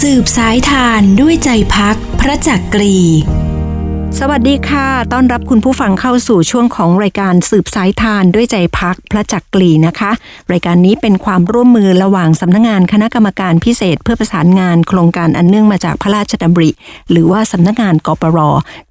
สืบสายทานด้วยใจพักพระจักกรี สวัสดีค่ะ ต้อนรับคุณผู้ฟังเข้าสู่ช่วงของรายการสืบสายทานด้วยใจพักพระจักกรีนะคะ รายการนี้เป็นความร่วมมือระหว่างสำนักงงานคณะกรรมการพิเศษ เพื่อประสานงานโครงการอันเนื่องมาจากพระราชดำริ หรือว่าสำนักงานกปร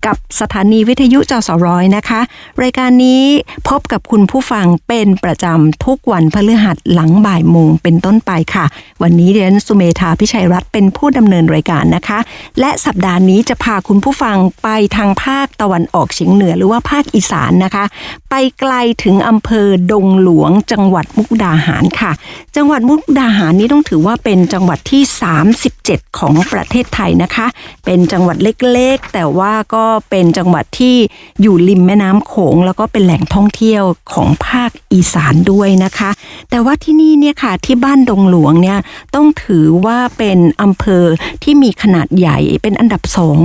กับสถานีวิทยุจสร้อยนะคะ รายการนี้พบกับคุณผู้ฟังเป็นประจำทุกวันพฤหัสหลังบ่ายโมงเป็นต้นไปค่ะ วันนี้เรียนสุเมธาพิชัยรัตน์เป็นผู้ดำเนินรายการนะคะ และสัปดาห์นี้จะพาคุณผู้ฟังไปทางภาคตะวันออกเฉียงเหนือหรือว่าภาคอีสานนะคะ ไปไกลถึงอำเภอดงหลวงจังหวัดมุกดาหารค่ะ จังหวัดมุกดาหารนี้ต้องถือว่าเป็นจังหวัดที่ 37 ของประเทศไทยนะคะ เป็นจังหวัดเล็กๆ แต่ว่าก็เป็นจังหวัดที่อยู่ริมแม่น้ำโขง แล้วก็เป็นแหล่งท่องเที่ยวของภาคอีสานด้วยนะคะ แต่ว่าที่นี่เนี่ยค่ะที่บ้านดงหลวงเนี่ยต้องถือว่าเป็นอำเภอที่มีขนาดใหญ่เป็นอันดับสอง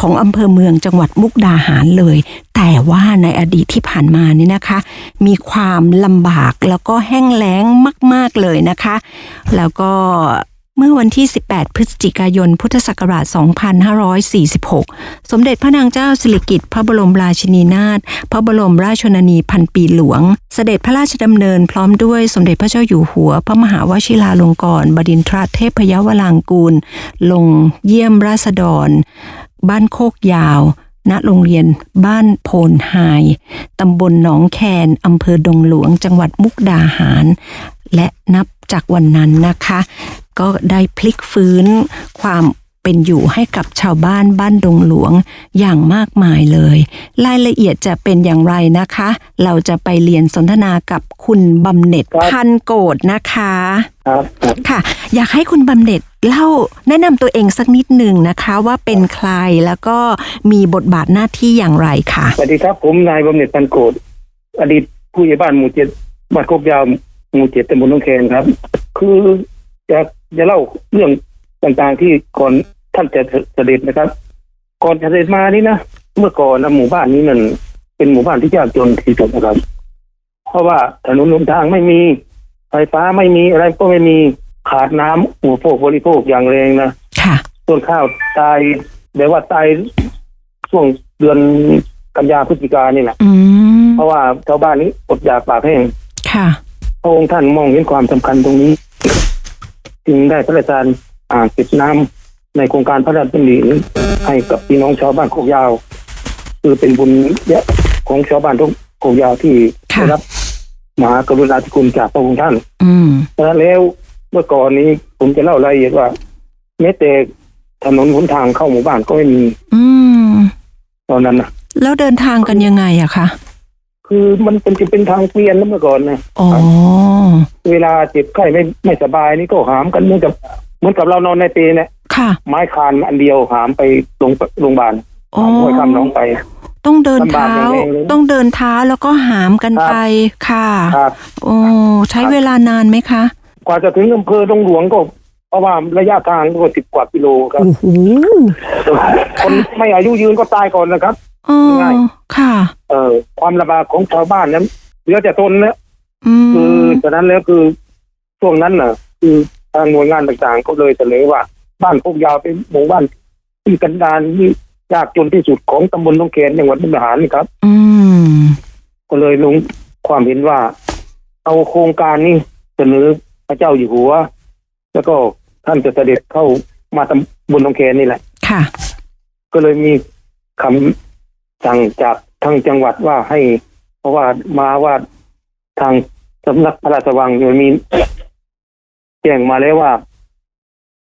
ของอำเภอเมืองจังหวัดมุกดาหารเลย แต่ว่าในอดีตที่ผ่านมานี่นะคะ มีความลำบากแล้วก็แห้งแล้งมาก ๆเลยนะคะ แล้วก็เมื่อวันที่ 18 พฤศจิกายน พุทธศักราช 2546 สมเด็จพระนางเจ้าสิริกิติ์พระบรมราชินีนาถ พระบรมราชชนนีพันปีหลวง เสด็จพระราชดำเนินพร้อมด้วยสมเด็จพระเจ้าอยู่หัว พระมหาวชิราลงกรณบดินทรเทพยวรางกูล ลงเยี่ยมราษฎร บ้านโคกยาว ณโรงเรียนบ้านโพนไฮตำบลหนองแคนอำเภอดงหลวง จังหวัดมุกดาหาร และนับจากวันนั้นนะคะ ก็ได้พลิกฟื้นความ เป็นอยู่ให้กับชาวบ้านบ้านดงหลวงอย่างมากมายเลย รายละเอียดจะเป็นอย่างไรนะคะ เราจะไปเรียนสนทนากับคุณบำเหน็จครับพันโกดนะคะครับครับค่ะ อยากให้คุณบำเหน็จเล่าแนะนำตัวเองสักนิดหนึ่งนะคะว่าเป็นใครแล้วก็มีบทบาทหน้าที่อย่างไรค่ะสวัสดีครับผมนายบำเหน็จพันโกดอดีตผู้ใหญ่บ้านหมู่เจ็ดบ้านโคกยาวหมู่เจ็ดตำบลหนองแคนครับ คือจะจะเล่าเรื่องต่างๆที่ก่อน ท่านจะเสด็จนะครับ ก่อนจะเสด็จมานี่นะเมื่อก่อนนะหมู่บ้านนี้มันเป็นหมู่บ้านที่ยากจนที่สุดนะครับ เพราะว่าถนนหนทางไม่มีไฟฟ้าไม่มีอะไรก็ไม่มีขาดน้ำอุปโภคบริโภคอย่างแรงนะค่ะต้นข้าวตายแบบว่าตายช่วงเดือนกันยาพฤศจิกานี่แหละอืมเพราะว่าชาวบ้านนี้อดอยากปากแห้งค่ะพระองค์ท่านมองเห็นความสำคัญตรงนี้ จึงได้พระราชทานอ่างเก็บน้ำ ในโครงการพระราชดำริให้กับพี่น้องชาวบ้านโคกยาว คือเป็นบุญเยอะของชาวบ้านทุกโคกยาวที่ค่ะได้รับมหากรุณาธิคุณจากพระองค์ท่านอืมแล้วเมื่อก่อนนี้ผมจะเล่ารายละเอียดว่าแม้แต่ถนนหนทางเข้าหมู่บ้านก็ไม่มี อืมตอนนั้นนะแล้วเดินทางกันยังไงอะคะคือมันเป็นจะเป็นทางเกวียนนะเมื่อก่อนนะอ๋อเวลาเจ็บไข้ไม่ไม่สบายนี่ก็หามกันเหมือนกับเหมือนกับเรานอนในเปลเนี่ย ค่ะ ไม้คานอันเดียวหามไปโรงโรงพยาบาลอ๋อหามห้วยคำน้องไป ต้องเดินเท้าลำบากอย่างแรงเลยต้องเดินเท้าแล้วก็หามกันครับไปค่ะครับโอ้ใช้เวลานานไหมคะกว่าจะถึงอำเภอดงหลวงก็เพราะว่าระยะทางก็สิบกว่ากิโลครับโอ้โหคนไม่อายุยืนก็ตายก่อนนะครับอ๋อง่ายค่ะ เอ่อความลำบากของชาวบ้านนั้นเหลือแต่ทนนะอืคือมฉะนั้นแล้วคือช่วงนั้นน่ะ คือทางหน่วยงานต่างๆ ก็เลยเสนอว่า บ้านพวกยาวเป็นหมู่บ้านที่กันดารที่ยากจนที่สุดของตำบลต้องแคนจังหวัดมุกดาหารนี่ครับ อืมก็เลยลงความเห็นว่า เอาโครงการนี้เสนอพระเจ้าอยู่หัว แล้วก็ท่านจะเสด็จเข้ามาตำบลต้องแคนนี่แหละ ค่ะ ก็เลยมีคำสั่งจากทางจังหวัดว่าให้ เพราะว่ามาว่าทางสำนักพระราชวังมันมีแจ้งมาแล้วว่า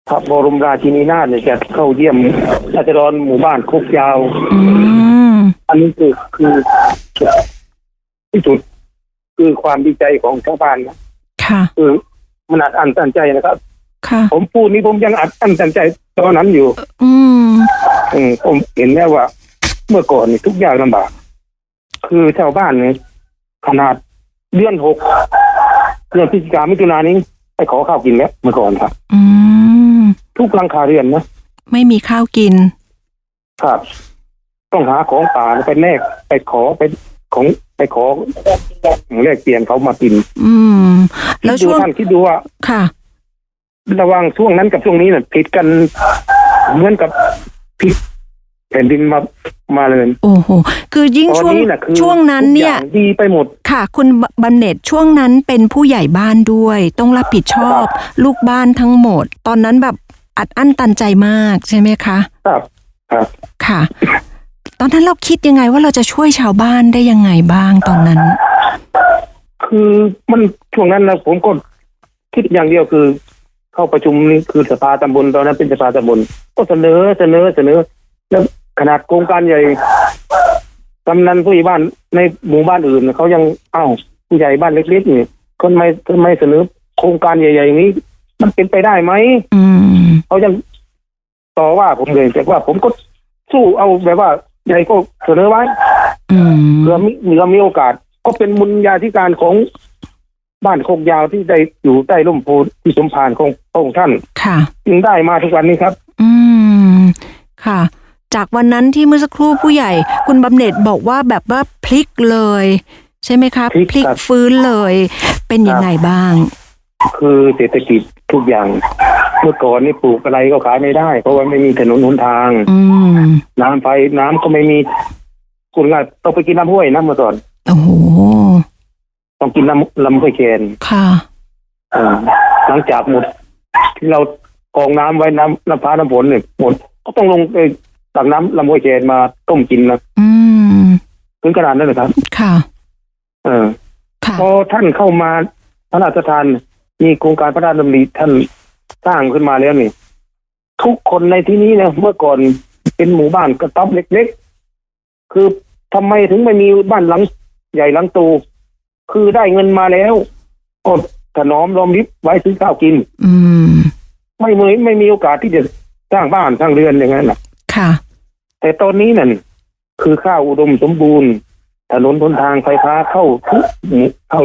พระบรมราชินีนาถเนี่ยจะเข้าเยี่ยมราษฎรหมู่บ้านโคกยาว อืมอันนี้คือคือที่สุดคือความดีใจของชาวบ้านนะค่ะคือมันอัดอั้นตันใจนะครับ ค่ะ ผมพูดนี้ผมยังอัดอั้นตันใจตอนนั้นอยู่ อืมอืมผมเห็นแล้วว่า เมื่อก่อนนี่ทุกอย่างลำบาก คือชาวบ้านเนี่ยขนาดเดือนหกเดือนพฤศจิกามิถุนายนนี้ไปขอข้าวกินแล้วเมื่อก่อนครับ อืม ทุกหลังคาเรือนนะไม่มีข้าวกิน ครับ ต้องหาของป่าไปแลกไปขอไปของไปขอแลกเปลี่ยนเขามากิน อืมคิแล้วดดูช่วงท่านคิดดูว่าค่ะ ระหว่างช่วงนั้นกับช่วงนี้น่ะผิดกันเหมือนกับพลิกแผ่นดินมามาเลย โอ้โหคือยิ่งตอนช่วงนี้น่ะคือช่วงนั้นเนี่ยทุกอางดีไปหมดค่ะ คุณบำเหน็จช่วงนั้นเป็นผู้ใหญ่บ้านด้วย ต้องรับผิดชอบ ลูกบ้านทั้งหมด ตอนนั้นแบบ อัดอั้นตันใจมากใช่ไหมคะ ครับครับค่ะ ตอนนั้นเราคิดยังไงว่าเราจะช่วยชาวบ้านได้ยังไงบ้างตอนนั้น คือมันช่วงนั้นนะผมก็คิดอย่างเดียวคือ เข้าประชุมนี่คือสภาตำบลตอนนั้นเป็นสภาตำบลก็เสนอเสนอเสนอแล้วขนาดโครงการใหญ่กำนันผู้ใหญ่บ้านในหมู่บ้านอื่นเขายังเอ้าผู้ใหญ่บ้านเล็กๆนี่คนไม่ทำไมเสนอโครงการใหญ่ๆอย่างนี้ มันเป็นไปได้ไหมอืมเขายังต่อว่าผมเลยแต่ว่าผมก็สู้เอาแบบว่าใหญ่ก็เสนอไว้อืมเผื่อมีเหลือมีโอกาส ก็เป็นบุญญาธิการของบ้านโคกยาวที่ได้อยู่ใต้ร่มโพธิ์ที่สมภารของพระองค์ท่าน ค่ะ จึงได้มาทุกวันนี้ครับ อืม ค่ะ จากวันนั้นที่เมื่อสักครู่ผู้ใหญ่ คุณบำเหน็จบอกว่าแบบว่าพลิกเลย ใช่ไหมคะพลิกพลิกครับฟื้นเลย เป็นยังไงบ้าง คือเศรษฐกิจ ทุกอย่างเมื่อก่อนนี่ปลูกอะไรก็ขายไม่ได้ เพราะว่าไม่มีถนนหนทาง อืมน้ำไฟน้ำก็ไม่มีคุณง่ายต้องไปกินน้ำห้วยน้ำเมื่อก่อน โอ้โห ต้องกินน้ำลำห้วยแคนค่ะ อ่าหลังจากหมดที่เรากรองน้ำไว้น้ำน้ำฟ้าน้ำฝนเนี่ยหมดก็ต้องลงไปตักน้ำลำห้วยแคนมาต้มกินนะอืม ถึงขนาดนั้นเลยครับ ค่ะ เออ ค่ะ พอท่านเข้ามาพระราชทาน มีโครงการพระราชดำริท่านสร้างขึ้นมาแล้วนี่ทุกคนในที่นี้นะเมื่อก่อนเป็นหมู่บ้านกระต๊อบเล็กๆ คือทำไมถึงไม่มีบ้านหลัง ใหญ่หลังโตคือได้เงินมาแล้วก็ถนอมรอมริบไว้ซื้อข้าวกิน อืม ไม่มีไม่มีโอกาสที่จะสร้างบ้านสร้างเรือนอย่างนั้นนะค่ะ แต่ตอนนี้นั่นคือข้าวอุดมสมบูรณ์ ถนนหนทางไฟฟ้าเข้าทุกหมู่เข้า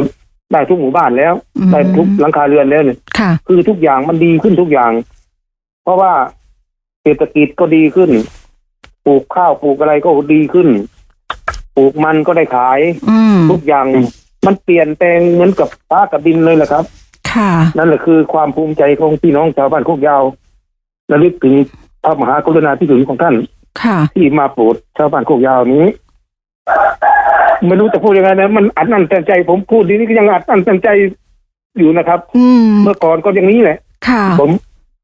ได้ทุกหมู่บ้านแล้วอืมได้ทุกหลังคาเรือนแล้วเนี่ยค่ะคือทุกอย่างมันดีขึ้นทุกอย่าง เพราะว่าเศรษฐกิจก็ดีขึ้น ปลูกข้าวปลูกอะไรก็ดีขึ้น ปลูกมันก็ได้ขายอืมทุกอย่างมันเปลี่ยนแปลงเหมือนกับฟ้ากับดินเลยแหละครับ ค่ะ นั่นแหละคือความภูมิใจของพี่น้องชาวบ้านโคกยาวระลึกถึงพระมหากรุณาธิคุณของท่าน ค่ะ ที่มาโปรดชาวบ้านโคกยาวนี้ ไม่รู้จะพูดยังไงนะมันอัดอั้นตันใจ ผมพูดดีนี้ก็ยังอัดอั้นตันใจอยู่นะครับ อืมเมื่อก่อนก็อย่างนี้แหละ ค่ะ ผม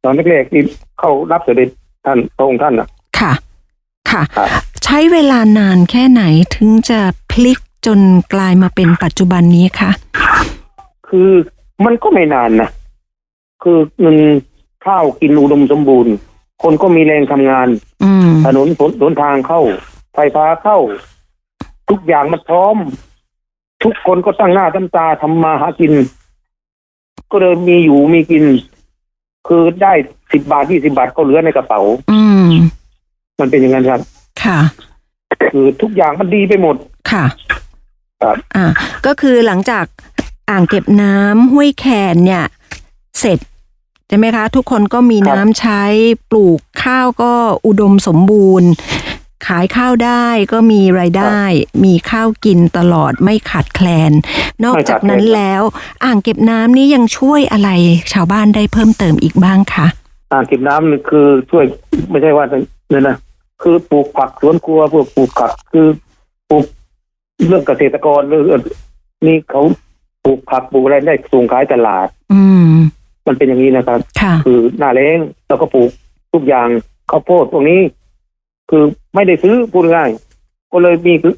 ตอนแรกๆที่เข้ารับเสด็จท่านพระองค์ท่านนะ ค่ะ ค่ะ ครับ ใช้เวลานานแค่ไหนถึงจะพลิกจนกลายมาเป็นปัจจุบันนี้คะคือมันก็ไม่นานนะคือหนึ่งข้าวกินอุดมสมบูรณ์ คนก็มีแรงทำงาน อืม ถนนหนทางเข้า ไฟฟ้าเข้า ทุกอย่างมันพร้อม ทุกคนก็ตั้งหน้าตั้งตาทำมาหากิน ก็เลยมีอยู่มีกิน คือได้สิบบาทยี่สิบาทก็เหลือในกระเป๋า อืม มันเป็นอย่างนั้นครับ ค่ะ คือทุกอย่างมันดีไปหมด ค่ะ ครับ อ่า ก็คือหลังจากอ่างเก็บน้ำห้วยแคนเนี่ย เสร็จใช่ไหมคะ ทุกคนก็มีครับน้ำใช้ปลูกข้าวก็อุดมสมบูรณ์ ขายข้าวได้ก็มีรายได้ มีข้าวกินตลอดไม่ขาดแคลน นอกจากนั้นแล้ว อ่างเก็บน้ำนี้ยังช่วยอะไรชาวบ้านได้เพิ่มเติมอีกบ้างคะอ่างเก็บน้ำนี่คือช่วยไม่ใช่ว่าเนี่ยนะคือปลูกผักสวนครัวพวกปลูกผักคือปลูกเรื่องเกษตรกรเรื่องนี่เขาปลูกผักปลูกอะไรได้ส่งขายตลาด อืม มันเป็นอย่างนี้นะครับค่ะคือหน้าแล้งแล้วก็ปลูกทุกอย่างข้าวโพดพวกนี้ คือ ไม่ได้ซื้อพูดง่ายก็เลยมีคือ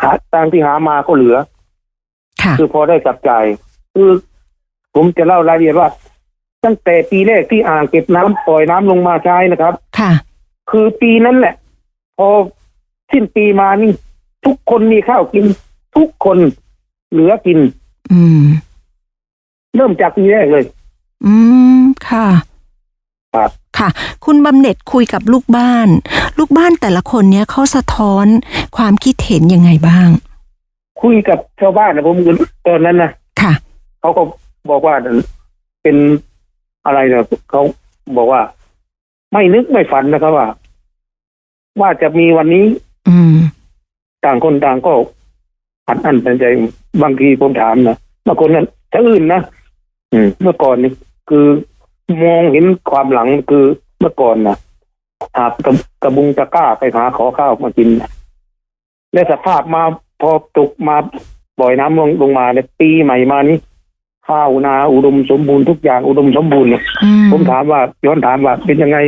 หาตังค์ที่หามาก็เหลือค่ะคือพอได้จับจ่ายคือผมจะเล่ารายละเอียดว่า ตั้งแต่ปีแรกที่อ่างเก็บน้ำปล่อยน้ำลงมาใช้นะครับ ค่ะ คือปีนั้นแหละ พอสิ้นปีมานี่ ทุกคนมีข้าวกิน ทุกคนเหลือกิน อืม เริ่มจากปีแรกเลย อืม ค่ะ ครับ ค่ะ คุณบำเหน็จคุยกับลูกบ้าน ลูกบ้านแต่ละคนเนี้ยเขาสะท้อนความคิดเห็นยังไงบ้าง คุยกับชาวบ้านนะผมตอนนั้นนะค่ะเขาก็บอกว่าเป็นอะไรนะเขาบอกว่า ไม่นึกไม่ฝันนะครับว่า ว่าจะมีวันนี้ อืม ต่างคนต่างก็อัดอั้นตันใจบางทีผมถามนะบางคนนั้นจะอื่นนะอืม เมื่อก่อนนี่คือ มองเห็นความหลังคือเมื่อก่อนนะหาบกระกระบุงตะกร้าไปหาขอข้าวมากินนะและสภาพมาพอตกมาบ่อยน้ำลงลงมาเนี่ยปีใหม่มานี้ข้าวนาอุดมสมบูรณ์ทุกอย่างอุดมสมบูรณ์เนี่ยอืมผมถามว่าย้อนถามว่าเป็นยังไง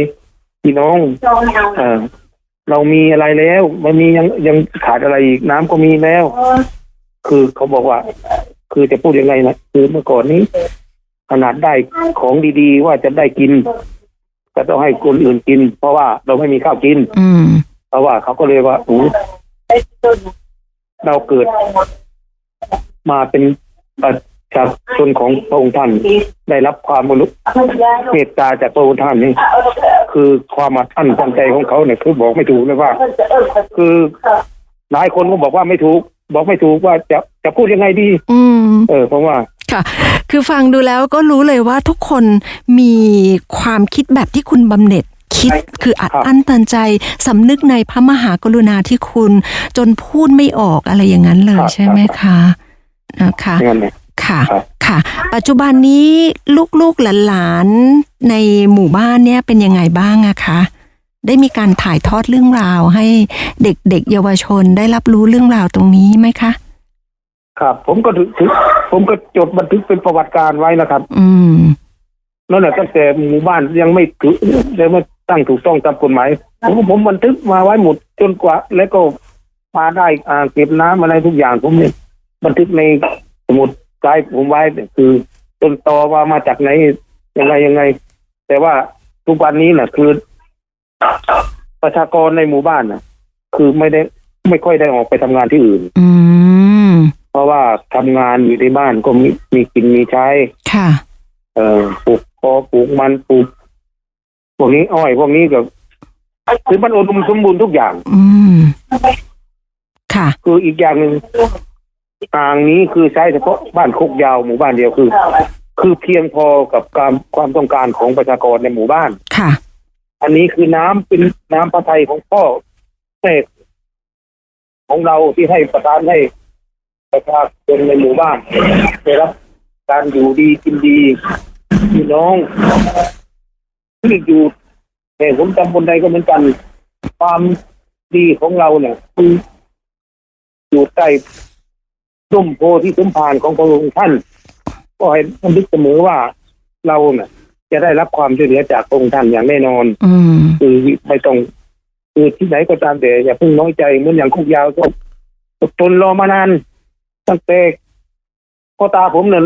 พี่น้องเออเรามีอะไรแล้วมันมียังยังขาดอะไรอีกน้ำก็มีแล้ว คือเขาบอกว่า คือจะพูดยังไงนะคือเมื่อก่อนนี้ ขนาดได้ของดีๆ ว่าจะได้กินก็ต้องให้คนอื่นกิน เพราะว่าเราไม่มีข้าวกิน อืม เพราะว่าเขาก็เลยว่าโอ้เราเกิด มาเป็นประชาชนของพระองค์ท่านได้รับความมนุษย์เมตตาจากพระองค์ท่านนี่คือความอัดอั้นตันใจของเขาเนี่ยคือบอกไม่ถูกเลยว่า คือหลายคนก็บอกว่าไม่ถูก บอกไม่ถูกว่าจะจะพูดยังไงดี อืม เออเพราะว่าค่ะ คือฟังดูแล้วก็รู้เลยว่าทุกคนมีความคิดแบบที่คุณบำเหน็จคิดคืออัดครับอั้นตันใจสำนึกในพระมหากรุณาธิคุณ จนพูดไม่ออกอะไรอย่างนั้นเลยใช่ไหมคะนะคะอย่างนั้นเนี่ยค่ะครับค่ะ ปัจจุบันนี้ลูกๆหลานๆในหมู่บ้านเนี่ยเป็นยังไงบ้างอะคะได้มีการถ่ายทอดเรื่องราวให้เด็กๆเยาวชนได้รับรู้เรื่องราวตรงนี้ไหมคะ ครับ ผมก็ถือถือ ผมก็จดบันทึกเป็นประวัติการไว้นะครับ อืมนั่นแหละตั้งแต่หมู่บ้านยังไม่ถือยังไม่ตั้งถูกต้องตามกฎหมายผมผมบันทึกมาไว้หมดจนกว่า แล้วก็มาได้อ่างเก็บน้ำอะไรทุกอย่างผมเนี่ยบันทึกในสมุดกายผมไว้คือต้นตอว่ามาจากไหนยังไงยังไง แต่ว่าทุกวันนี้น่ะ คือ ประชากรในหมู่บ้านน่ะ คือไม่ได้ไม่ค่อยได้ออกไปทำงานที่อื่น อืม เพราะว่าทำงานอยู่ในบ้านก็มีมีกินมีใช้ ค่ะ เอ่อปลูกพอปลูกมันปลูกพวกนี้อ้อยพวกนี้ก็คือมันอุดมสมบูรณ์ทุกอย่าง อืม ค่ะ คืออีกอย่างหนึ่งอ่างนี้คือใช้เฉพาะบ้านโคกยาวหมู่บ้านเดียวคือ คือเพียงพอกับการความต้องการของประชากรในหมู่บ้าน ค่ะ อันนี้คือน้ำเป็นน้ำพระทัยของพ่อแม่ของเราที่ให้ประทานให้ ประชาชนในหมู่บ้านได้รับการอยู่ดีกินดีพี่น้องที่อยู่แต่ผมจำบนใดก็เหมือนกัน ความดีของเราเนี่ยคืออยู่ใต้ร่มโพธิสมภารของพระองค์ท่าน ก็ให้มันลึกเสมอว่าเราเนี่ยจะได้รับความช่วยเหลือจากพระองค์ท่านอย่างแน่นอนอืมคือไม่ต้องคือที่ไหนก็ตามแต่อย่าเพิ่งน้อยใจเหมือนอย่างคุกยาวก็อดทนรอมานาน ตั้งแต่พ่อตาผมเนี่ย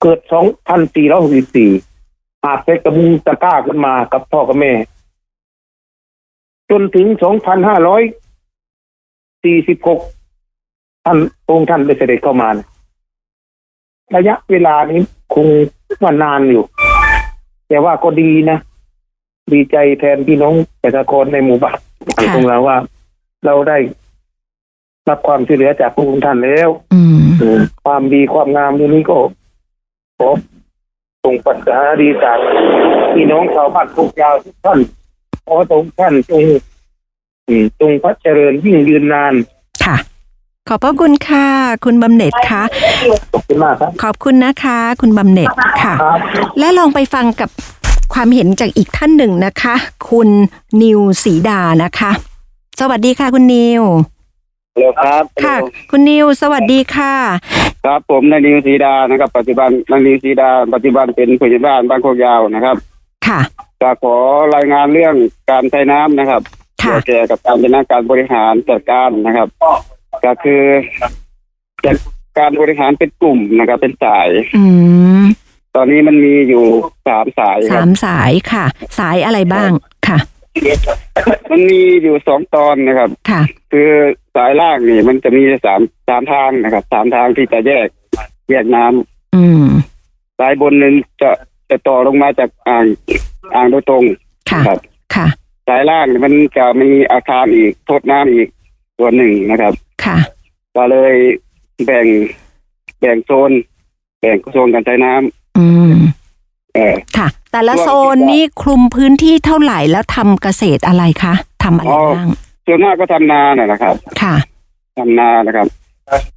เกิดสองพันสี่ร้อยหกสิบสี่อาบไปกระมุงตะกร้าขึ้นมากับพ่อกับแม่ จนถึงสองพันห้าร้อยสี่สิบหกท่านองค์ท่านได้เสด็จเข้ามานะระยะเวลานี้คงว่านานอยู่ แต่ว่าก็ดีนะ ดีใจแทนพี่น้องประชากรในหมู่บ้านของเราว่า เราได้ รับความช่วยเหลือจากพระองค์ท่านแล้ว อืมอืมความดีความงามตรงนี้ก็ขอส่งปัญหาดีจากพี่น้องชาวบ้านพวกยาวทุกท่านขอตรงท่านจงอืมจงพระเจริญยิ่งยืนนานค่ะ ขอบพระคุณค่ะ คุณบำเหน็จคะขอบคุณมากครับ ขอบคุณนะคะ คุณบำเหน็จค่ะ ครับ และลองไปฟังกับความเห็นจากอีกท่านหนึ่งนะคะ คุณนิวศรีดานะคะ สวัสดีค่ะคุณนิว เร็วครับค่ะคุณนิว สวัสดีค่ะ ครับผมนายนิวศรีดานะครับ ปัจจุบันนายนิวศรีดา ปัจจุบันเป็นผู้ใหญ่บ้านบ้านโคกยาวนะครับค่ะ จะขอรายงานเรื่องการใช้น้ำนะครับค่ะ เกี่ยวกับการเป็นนักการบริหารจัดการนะครับ ก็คือจัดการบริหารเป็นกลุ่มนะครับ เป็นสาย อืมตอนนี้มันมีอยู่สามสายคสารับมสายค่ะ สายอะไรบ้างค่ะ มันมีอยู่สองตอนนะครับ ค่ะ คือสายล่างนี่ มันจะมีสามสามทางนะครับสามทางที่จะแยก แยกน้ำอืม สายบนหนึ่งจะจะต่อลงมาจากอ่างอ่างโดยตรง ค่ะ ครับ ค่ะ สายล่างเนี่ยมันจะมีอาคารอีกโทษน้ำอีกส่วนหนึ่งนะครับ ค่ะ ก็เลยแบ่งแบ่งโซน แบ่งโซนการใช้น้ำ อืมเออ ค่ะ แต่ละช่วงโซนนี้คลุมพื้นที่เท่าไหร่แล้วทำเกษตรอะไรคะทำอะไรอ๋อบ้างส่วนมากก็ทำนาน่ะนะครับ ค่ะทำนานะครับ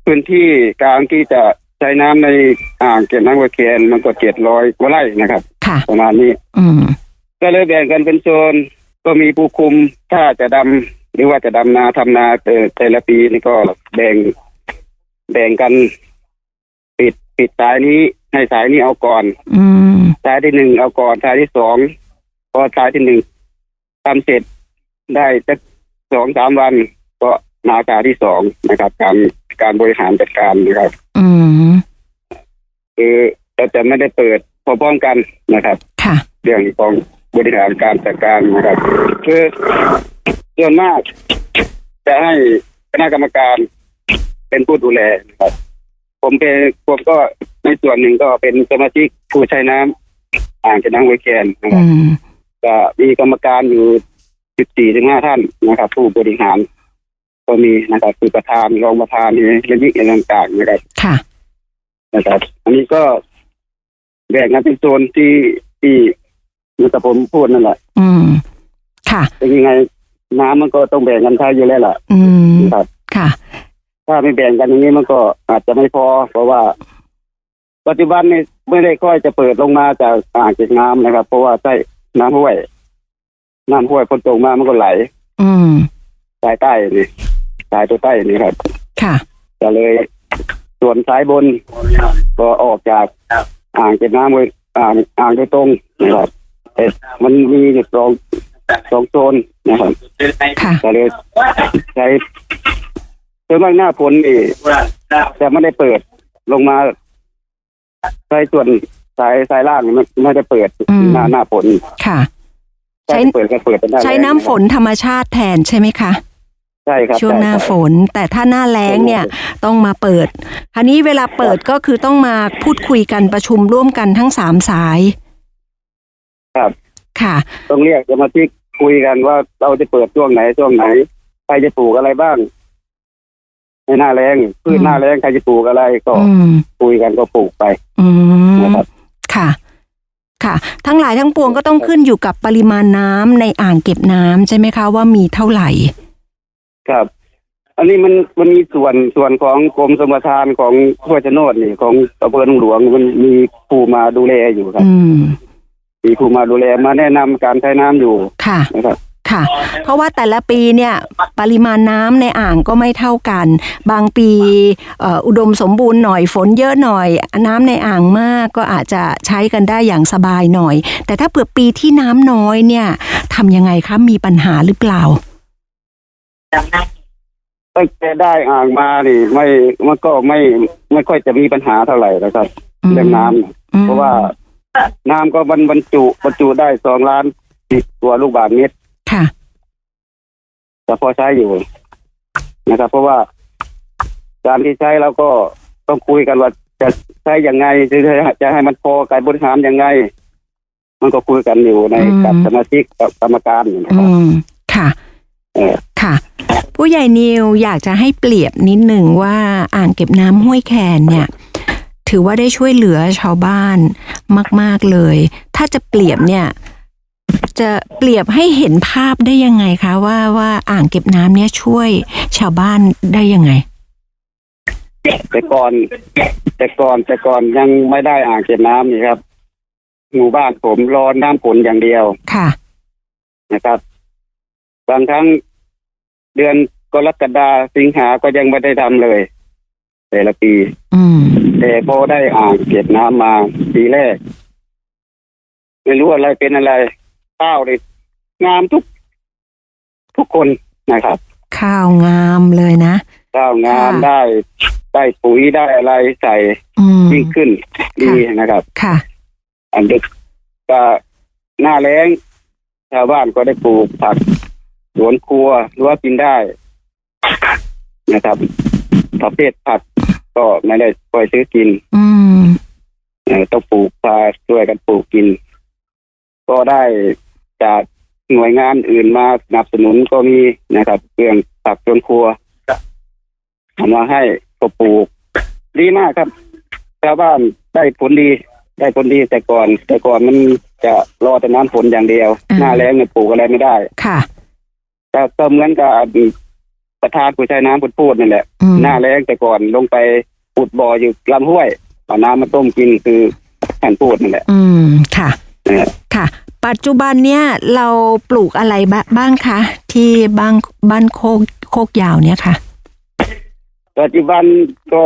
พื้นที่การที่จะใช้น้ำในอ่างเก็บน้ำกระเคียนมันก็เจ็ดร้อยกว่าไร่นะครับ ค่ะ ประมาณนี้ อืมก็เลยแบ่งกันเป็นโซนก็มีผู้คุมถ้าจะดำหรือว่าจะดำนาทำนาแต่แต่ละปีนี่ก็แบ่งแบ่งกัน ปิดปิดสายนี้ให้สายนี้เอาก่อน อืม สายที่หนึ่งเอาก่อนสายที่สองพอสายที่หนึ่งทำเสร็จได้สักสองสามวัน ก็มาสายที่สองนะครับ การการบริหารจัดการนะครับ อืมคือเราจะไม่ได้เปิดพร้อมๆกันนะครับค่ะเรื่องของบริหารการจัดการนะครับคือส่วนมาก จะให้คณะกรรมการเป็นผู้ดูแลนะครับ ผมเป็นผมก็ในส่วนหนึ่งก็เป็นสมาชิกผู้ใช้น้ำอ่างเก็บน้ำห้วยแคนนะคอืรับมก็มีกรรมการอยู่สิบสี่ถึงห้าท่านนะครับ ผู้บริหาร ก็มีนะครับคือประธานรองประธานนี่ระยิกอะไรต่างๆนะครับค่ะนะครับ อันนี้ก็แบ่งกันเป็นโซนที่ที่นะครับผมพูดนั่นแหละ อืม ค่ะเป็นยังไงน้ำมันก็ต้องแบ่งกันใช้อยู่แล้วล่ะ อืมนะครับ ค่ะ ถ้าไม่แบ่งกันอย่างนี้มันก็อาจจะไม่พอ เพราะว่า ปัจจุบันนี่ไม่ได้ค่อยจะเปิดลงมาจากอ่างเก็บน้ำนะครับ เพราะว่าใต้น้ำห้วย น้ำห้วยฝนตกมามันก็ไหล อืมสายใต้นี่สายตัวใต้นี่ครับ ค่ะก็เลยส่วนสายบนก็ออกจากอ่างเก็บน้ำไว้อ่างอ่างโดยตรงนะครับแต่มันมีอยู่สองสองโซนนะครับค่ะก็เลยใช้ ส่วนมากหน้าฝนนี่จะไม่ได้เปิดลงมาใช้ส่วนสายสายล่างไม่ไม่ได้เปิดอืมหน้าหน้าฝนค่ะ ใช้ถ้าจะเปิดก็เปิดเป็นหน้าใช้แล้งน้ำฝนธรรมชาติแทนใช่ไหมคะใช่ครับช่วงหน้าใช่ครับฝน แต่ถ้าหน้าแล้งเนี่ยต้องมาเปิดทีนี้เวลาเปิดก็คือต้องมาพูดคุยกันประชุมร่วมกันทั้งสามสาย ครับ ค่ะ ต้องเรียกสมาชิกคุยกันว่าเราจะเปิดช่วงไหนช่วงไหน ใครจะปลูกอะไรบ้าง ในหน้าแรงพืชอืมหน้าแรงใครจะปลูกอะไรก็อืมคุยกันก็ปลูกไปอืมนะครับค่ะ ค่ะ ทั้งหลายทั้งปวงก็ต้องขึ้นอยู่กับปริมาณน้ำในอ่างเก็บน้ำใช่ไหมคะว่ามีเท่าไหร่ ครับ อันนี้มันมันมีส่วนส่วนของกรมสมปทานของห้วยชะโนดนี่ของอำเภอหนองหลวงมันมีผู้มาดูแลอยู่ครับอืมมีผู้มาดูแลมาแนะนำการใช้น้ำอยู่ค่ะนะครับ ค่ะ เพราะว่าแต่ละปีเนี่ยปริมาณน้ำในอ่างก็ไม่เท่ากัน บางปีเอ่ออุดมสมบูรณ์หน่อยฝนเยอะหน่อย น้ำในอ่างมากก็อาจจะใช้กันได้อย่างสบายหน่อย แต่ถ้าเผื่อปีที่น้ำน้อยเนี่ยทำยังไงคะมีปัญหาหรือเปล่าตั้งแต่ได้อ่างมานี่ไม่มันก็ไม่ไม่ค่อยจะมีปัญหาเท่าไหร่นะครับอืมเรื่องน้ำอืมเพราะว่าน้ำก็บรรบรรจุบรรจุได้สองล้านสิบตัวลูกบาศก์เมตร ค่ะ แต่พอใช้อยู่นะครับ เพราะว่าการที่ใช้เราก็ต้องคุยกันว่าจะใช้ยังไงจะจะให้มันพอการบริหารยังไง มันก็คุยกันอยู่ในอืมกับสมาชิกกับกรรมการอยู่นะคอืรับมค่ะเออค่ะ ผู้ใหญ่นิวอยากจะให้เปรียบนิดหนึ่งว่าอ่างเก็บน้ำห้วยแคนเนี่ย ถือว่าได้ช่วยเหลือชาวบ้านมาก ๆเลย ถ้าจะเปรียบเนี่ย จะเปรียบให้เห็นภาพได้ยังไงคะว่าว่าอ่างเก็บน้ำเนี่ยช่วยชาวบ้านได้ยังไง แต่ก่อนแต่ก่อนแต่ก่อนยังไม่ได้อ่างเก็บน้ำนี่ครับ หมู่บ้านผมรอน้ำฝนอย่างเดียวค่ะ นะครับ บางครั้งเดือนกรกฎาสิงหาก็ยังไม่ได้ทำเลย แต่ละปี อืม แต่พอได้อ่างเก็บน้ำมาปีแรก ไม่รู้อะไรเป็นอะไร ข้าวเลยงามทุก ทุกคนนะครับ ข้าวงามเลยนะ ข้าวงามค่ะ ได้ได้ปุ๋ยได้อะไรใส่อืม ยิ่งขึ้นดีนะครับ ค่ะ อันดึกก็หน้าแล้งชาวบ้านก็ได้ปลูกผักสวนครัวหรือว่ากินได้ นะครับประเภทผักก็ไม่ได้ปล่อยซื้อกินอืม เอ่อต้องปลูกพาช่วยกันปลูกกิน ก็ได้ จากหน่วยงานอื่นมาสนับสนุนก็มีนะครับเรื่องผักสวนครัวเอามาให้ก็ปลูก ดีมากครับชาวบ้านได้ผลดี ได้ผลดีแต่ก่อน แต่ก่อนมันจะรอแต่น้ำฝนอย่างเดียวอืมหน้าแล้งเนี่ยปลูกอะไรไม่ได้ ค่ะแต่ก็เหมือนกับประธานผู้ใช้น้ำพูดพูดนั่นแหละอืมหน้าแล้งแต่ก่อนลงไปปุดบ่ออยู่ลำห้วยเอาน้ำมาต้มกินคือท่านพูดนั่นแหละ อืมค่ะนะครับค่ะ ปัจจุบันเนี่ยเราปลูกอะไรบ้าบ้างคะที่บ้านบ้านโคกโคกยาวเนี่ยค่ะ ปัจจุบันก็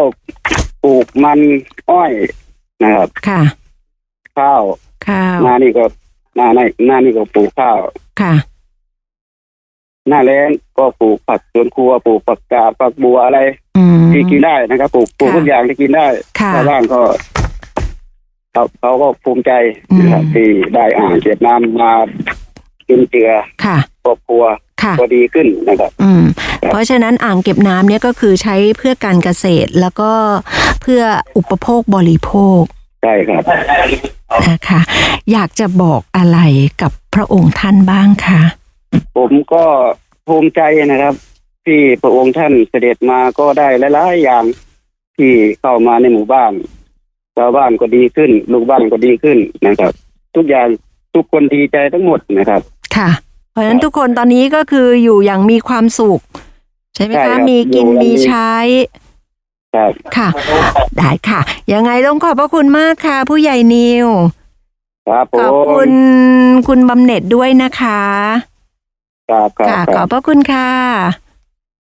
ปลูกมันอ้อยนะครับ ค่ะ ข้าว ข้าวหน้านี่ก็หน้าในหน้านี่ก็ปลูกข้าว ค่ะ หน้าแล้งก็ปลูกผักสวนครัวปลูกผักกาดผักบัวอะไรอืมที่กินได้นะครับ ปลูกปลูกค่ะทุกอย่างที่กินได้ค่ะชาวบ้านก็ เขาเขาก็ภูมิใจนะครับอืมที่ได้อ่างเก็บน้ำมากินเจือค่ะ ครอบครัวค่ะ ก็ดีขึ้นนะครับ อืม เพราะฉะนั้นอ่างเก็บน้ำเนี่ยก็คือใช้เพื่อการเกษตรแล้วก็เพื่ออุปโภคบริโภคใช่ครับ นะคะ อยากจะบอกอะไรกับพระองค์ท่านบ้างคะผมก็ภูมิใจนะครับ ที่พระองค์ท่านเสด็จมาก็ได้หลายๆอย่างที่เข้ามาในหมู่บ้านชาวบ้านก็ดีขึ้น ลูกบ้านก็ดีขึ้นนะครับ ทุกอย่างทุกคนดีใจทั้งหมดนะครับ ค่ะ เพราะฉะนั้นทุกคนตอนนี้ก็คืออยู่อย่างมีความสุข ใช่ไหมใช่ครัคะ บมีกินอยู่อย่างมี มีใช้ ครับ ค่ะ ได้ค่ะ ยังไงต้องขอบพระคุณมากค่ะ ผู้ใหญ่นิว ครับผขอบมคุณคุณบำเหน็จด้วยนะคะ ครับครับค่ะคขอรับบพระคุณค่ะ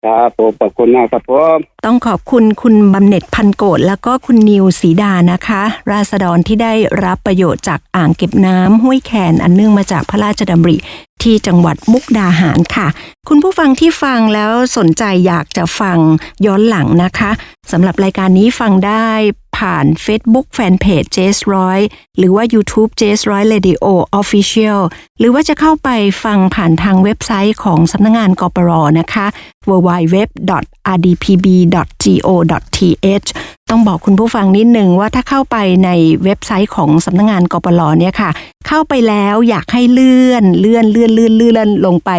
ครับผมขอบคุณมากครับผมต้องขอบคุณคุณบำเหน็จพันโกดแล้วก็คุณนิวศรีดานะคะ ราษฎรที่ได้รับประโยชน์จากอ่างเก็บน้ำห้วยแคนอันเนื่องมาจากพระราชดำริที่จังหวัดมุกดาหารค่ะ คุณผู้ฟังที่ฟังแล้วสนใจอยากจะฟังย้อนหลังนะคะสำหรับรายการนี้ฟังได้ ผ่าน Facebook Fanpage j s ร้อยหรือว่า YouTube j s ร้อย Radio Official หรือว่าจะเข้าไปฟังผ่านทางเว็บไซต์ของสำนักงงานกปรนะคะ www.rdpb.go.th ต้องบอกคุณผู้ฟังนิดหนึ่งว่าถ้าเข้าไปในเว็บไซต์ของสำนักงงานกปรเนี่ยค่ะ เข้าไปแล้วอยากให้เลื่อนเลื่อนเลื่อนเลื่อนเลื่อนลงไป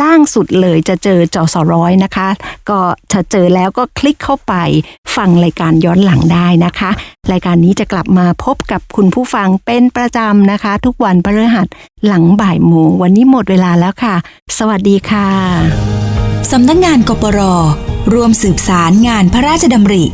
ล่างสุดเลยจะเจอจอสร้อยนะคะ ก็ถ้าเจอแล้วก็คลิกเข้าไปฟังรายการย้อนหลังได้นะคะ รายการนี้จะกลับมาพบกับคุณผู้ฟังเป็นประจำนะคะ ทุกวันพฤหัสหลังบ่ายโมงวันนี้หมดเวลาแล้วค่ะ สวัสดีค่ะสำนักงานกปรรวมสืบสารงานพระราชดำริ